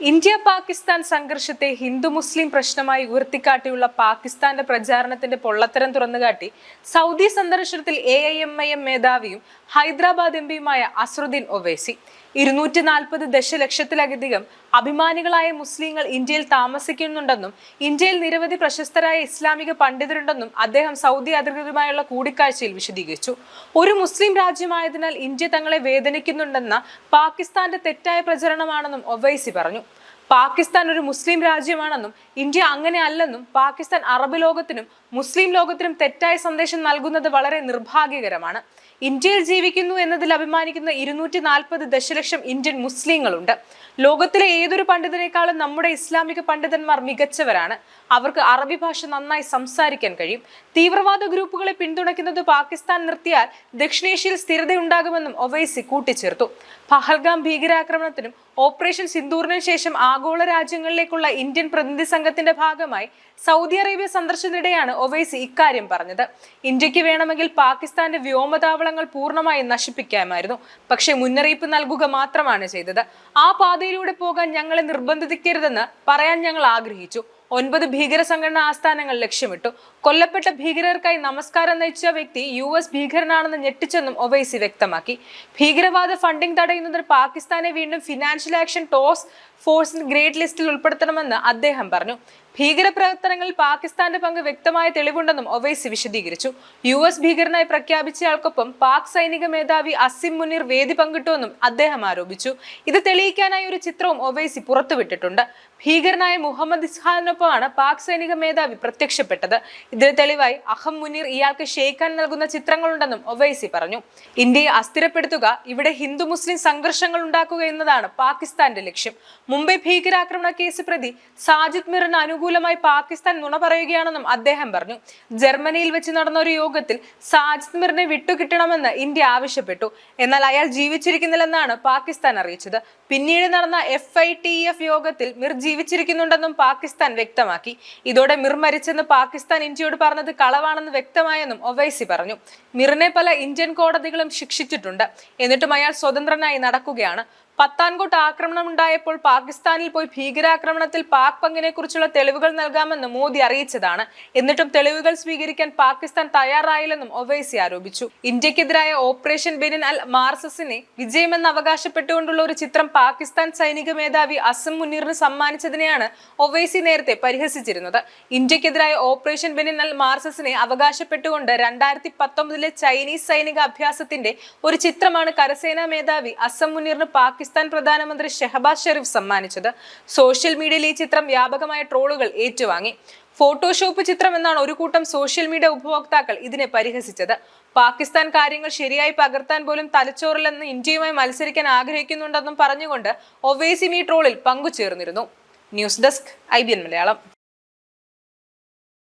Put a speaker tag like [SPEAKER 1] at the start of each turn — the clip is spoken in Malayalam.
[SPEAKER 1] ഇന്ത്യ പാകിസ്ഥാൻ സംഘർഷത്തെ ഹിന്ദു മുസ്ലിം പ്രശ്നമായി ഉയർത്തിക്കാട്ടിയുള്ള പാകിസ്ഥാന്റെ പ്രചാരണത്തിന്റെ പൊള്ളത്തരം തുറന്നുകാട്ടി സൗദി സന്ദർശനത്തിൽ A I M I M മേധാവിയും ഹൈദരാബാദ് എം പിയുമായ അസറുദ്ദീൻ ഒവൈസി. ഇരുന്നൂറ്റി നാൽപ്പത് ദശലക്ഷത്തിലധികം അഭിമാനികളായ മുസ്ലിങ്ങൾ ഇന്ത്യയിൽ താമസിക്കുന്നുണ്ടെന്നും ഇന്ത്യയിൽ നിരവധി പ്രശസ്തരായ ഇസ്ലാമിക പണ്ഡിതരുണ്ടെന്നും അദ്ദേഹം സൗദി അധികൃതരുമായുള്ള കൂടിക്കാഴ്ചയിൽ വിശദീകരിച്ചു. ഒരു മുസ്ലിം രാജ്യമായതിനാൽ ഇന്ത്യ തങ്ങളെ വേദനിക്കുന്നുണ്ടെന്ന പാകിസ്ഥാന്റെ തെറ്റായ പ്രചരണമാണെന്നും ഒവൈസി പറഞ്ഞു. പാകിസ്ഥാൻ ഒരു മുസ്ലിം രാജ്യമാണെന്നും ഇന്ത്യ അങ്ങനെ അല്ലെന്നും പാകിസ്ഥാൻ അറബ് ലോകത്തിനും മുസ്ലിം ലോകത്തിനും തെറ്റായ സന്ദേശം നൽകുന്നത് വളരെ നിർഭാഗ്യകരമാണ്. ഇന്ത്യയിൽ ജീവിക്കുന്നു എന്നതിൽ അഭിമാനിക്കുന്ന ഇരുന്നൂറ്റി നാൽപ്പത് ദശലക്ഷം ഇന്ത്യൻ മുസ്ലിങ്ങളുണ്ട്. ലോകത്തിലെ ഏതൊരു പണ്ഡിതനേക്കാളും നമ്മുടെ ഇസ്ലാമിക പണ്ഡിതന്മാർ മികച്ചവരാണ്. അവർക്ക് അറബി ഭാഷ നന്നായി സംസാരിക്കാൻ കഴിയും. തീവ്രവാദ ഗ്രൂപ്പുകളെ പിന്തുണയ്ക്കുന്നത് പാകിസ്ഥാൻ നിർത്തിയാൽ ദക്ഷിണേഷ്യയിൽ സ്ഥിരതയുണ്ടാകുമെന്നും ഒവൈസി കൂട്ടിച്ചേർത്തു. പഹൽഗാം ഭീകരാക്രമണത്തിനും ഓപ്പറേഷൻ സിന്ദൂറിനും ശേഷം ആഗോള രാജ്യങ്ങളിലേക്കുള്ള ഇന്ത്യൻ പ്രതിനിധി സംഘത്തിന്റെ ഭാഗമായി സൗദി അറേബ്യ സന്ദർശനത്തിനിടെയാണ് ഒവൈസി ഇക്കാര്യം പറഞ്ഞത്. ഇന്ത്യയ്ക്ക് വേണമെങ്കിൽ പാകിസ്ഥാന്റെ വ്യോമതാവളങ്ങൾ പൂർണമായും നശിപ്പിക്കാമായിരുന്നു. പക്ഷേ മുന്നറിയിപ്പ് നൽകുക മാത്രമാണ് ചെയ്തത്. ആ പാതയിലൂടെ പോകാൻ ഞങ്ങളെ നിർബന്ധിക്കരുതെന്ന് പറയാൻ ഞങ്ങൾ ആഗ്രഹിച്ചു. ഒൻപത് ഭീകര സംഘടനാ ആസ്ഥാനങ്ങൾ ലക്ഷ്യമിട്ടു. കൊല്ലപ്പെട്ട ഭീകരർക്കായി നമസ്കാരം നയിച്ച വ്യക്തി യു എസ് ഭീകരനാണെന്ന് ഞെട്ടിച്ചെന്നും ഒവൈസി വ്യക്തമാക്കി. ഭീകരവാദ ഫണ്ടിംഗ് തടയുന്നതിന് പാകിസ്ഥാനെ വീണ്ടും ഫിനാൻഷ്യൽ ആക്ഷൻ ടോസ് ഫോഴ്സിന് ഗ്രേറ്റ് ലിസ്റ്റിൽ ഉൾപ്പെടുത്തണമെന്ന് അദ്ദേഹം പറഞ്ഞു. ഭീകരപ്രവർത്തനങ്ങളിൽ പാകിസ്ഥാന്റെ പങ്ക് വ്യക്തമായ തെളിവുണ്ടെന്നും ഒവൈസി വിശദീകരിച്ചു. യു എസ് ഭീകരനായി പ്രഖ്യാപിച്ചയാൾക്കൊപ്പം പാക് സൈനിക മേധാവി അസിം മുനീർ വേദി പങ്കിട്ടുവെന്നും അദ്ദേഹം ആരോപിച്ചു. ഇത് തെളിയിക്കാനായി ഒരു ചിത്രവും ഒവൈസി പുറത്തുവിട്ടിട്ടുണ്ട്. ഭീകരനായ മുഹമ്മദ് ഇസ്ഹാലിനൊപ്പമാണ് പാക് സൈനിക മേധാവി പ്രത്യക്ഷപ്പെട്ടത്. ഇതിന് തെളിവായി അഹം മുനീർ ഇയാൾക്ക് ഷെയ്ഖാൻ നൽകുന്ന ചിത്രങ്ങളുണ്ടെന്നും ഒവൈസി പറഞ്ഞു. ഇന്ത്യയെ അസ്ഥിരപ്പെടുത്തുക ഇവിടെ ഹിന്ദു മുസ്ലിം സംഘർഷങ്ങൾ ഉണ്ടാക്കുക എന്നതാണ് പാകിസ്ഥാന്റെ ലക്ഷ്യം. മുംബൈ ഭീകരാക്രമണ കേസ് പ്രതി സാജിദ് മിറിന് അനുകൂലമായി പാകിസ്ഥാൻ നുണ പറയുകയാണെന്നും അദ്ദേഹം പറഞ്ഞു. ജർമ്മനിയിൽ വെച്ച് നടന്ന ഒരു യോഗത്തിൽ സാജിദ് മിറിനെ വിട്ടുകിട്ടണമെന്ന് ഇന്ത്യ ആവശ്യപ്പെട്ടു. എന്നാൽ അയാൾ ജീവിച്ചിരിക്കുന്നില്ലെന്നാണ് പാകിസ്ഥാൻ അറിയിച്ചത്. പിന്നീട് നടന്ന എഫ് ഐ ടി എഫ് യോഗത്തിൽ മിർ ജീവിച്ചിരിക്കുന്നുണ്ടെന്നും പാകിസ്ഥാൻ വ്യക്തമാക്കി. ഇതോടെ മിർ മരിച്ചെന്ന് പാകിസ്ഥാൻ ഇന്ത്യയോട് പറഞ്ഞത് കളവാണെന്ന് വ്യക്തമായെന്നും ഒവൈസി പറഞ്ഞു. മിറിനെ പല ഇന്ത്യൻ കോടതികളും ശിക്ഷിച്ചിട്ടുണ്ട്. എന്നിട്ടും അയാൾ സ്വതന്ത്രനായി നടക്കുകയാണ്. പത്താൻകോട്ട് ആക്രമണം ഉണ്ടായപ്പോൾ പാകിസ്ഥാനിൽ പോയി ഭീകരാക്രമണത്തിൽ പാക് പങ്കിനെ കുറിച്ചുള്ള തെളിവുകൾ നൽകാമെന്ന് മോദി അറിയിച്ചതാണ്. എന്നിട്ടും തെളിവുകൾ സ്വീകരിക്കാൻ പാകിസ്ഥാൻ തയ്യാറായില്ലെന്നും ഒവൈസി ആരോപിച്ചു. ഇന്ത്യക്കെതിരായ ഓപ്പറേഷൻ ബെനിൻ അൽ മാർസസിനെ വിജയമെന്ന് അവകാശപ്പെട്ടുകൊണ്ടുള്ള ഒരു ചിത്രം പാകിസ്ഥാൻ സൈനിക മേധാവി അസം മുനീറിന് സമ്മാനിച്ചതിനെയാണ് ഒവൈസി നേരത്തെ പരിഹസിച്ചിരുന്നത്. ഇന്ത്യക്കെതിരായ ഓപ്പറേഷൻ ബെനിൻ അൽ മാർസസിനെ അവകാശപ്പെട്ടുകൊണ്ട് രണ്ടായിരത്തി പത്തൊമ്പതിലെ ചൈനീസ് സൈനിക അഭ്യാസത്തിന്റെ ഒരു ചിത്രമാണ് കരസേനാ മേധാവി അസം മുനീറിന് പാകിസ്ഥാൻ പാകിസ്ഥാൻ പ്രധാനമന്ത്രി ഷെഹബാസ് ഷെരീഫ് സമ്മാനിച്ചത്. സോഷ്യൽ മീഡിയയിൽ ഈ ചിത്രം വ്യാപകമായ ട്രോളുകൾ ഏറ്റുവാങ്ങി. ഫോട്ടോഷോപ്പ് ചിത്രം എന്നാണ് ഒരു കൂട്ടം സോഷ്യൽ മീഡിയ ഉപഭോക്താക്കൾ ഇതിനെ പരിഹസിച്ചത്. പാകിസ്ഥാൻ കാര്യങ്ങൾ ശരിയായി പകർത്താൻ പോലും തലച്ചോറിലെന്ന് ഇന്ത്യയുമായി മത്സരിക്കാൻ ആഗ്രഹിക്കുന്നുണ്ടെന്നും പറഞ്ഞുകൊണ്ട് ഒവേസിമി ട്രോളിൽ പങ്കുചേർന്നിരുന്നു. News desk I Malayalam.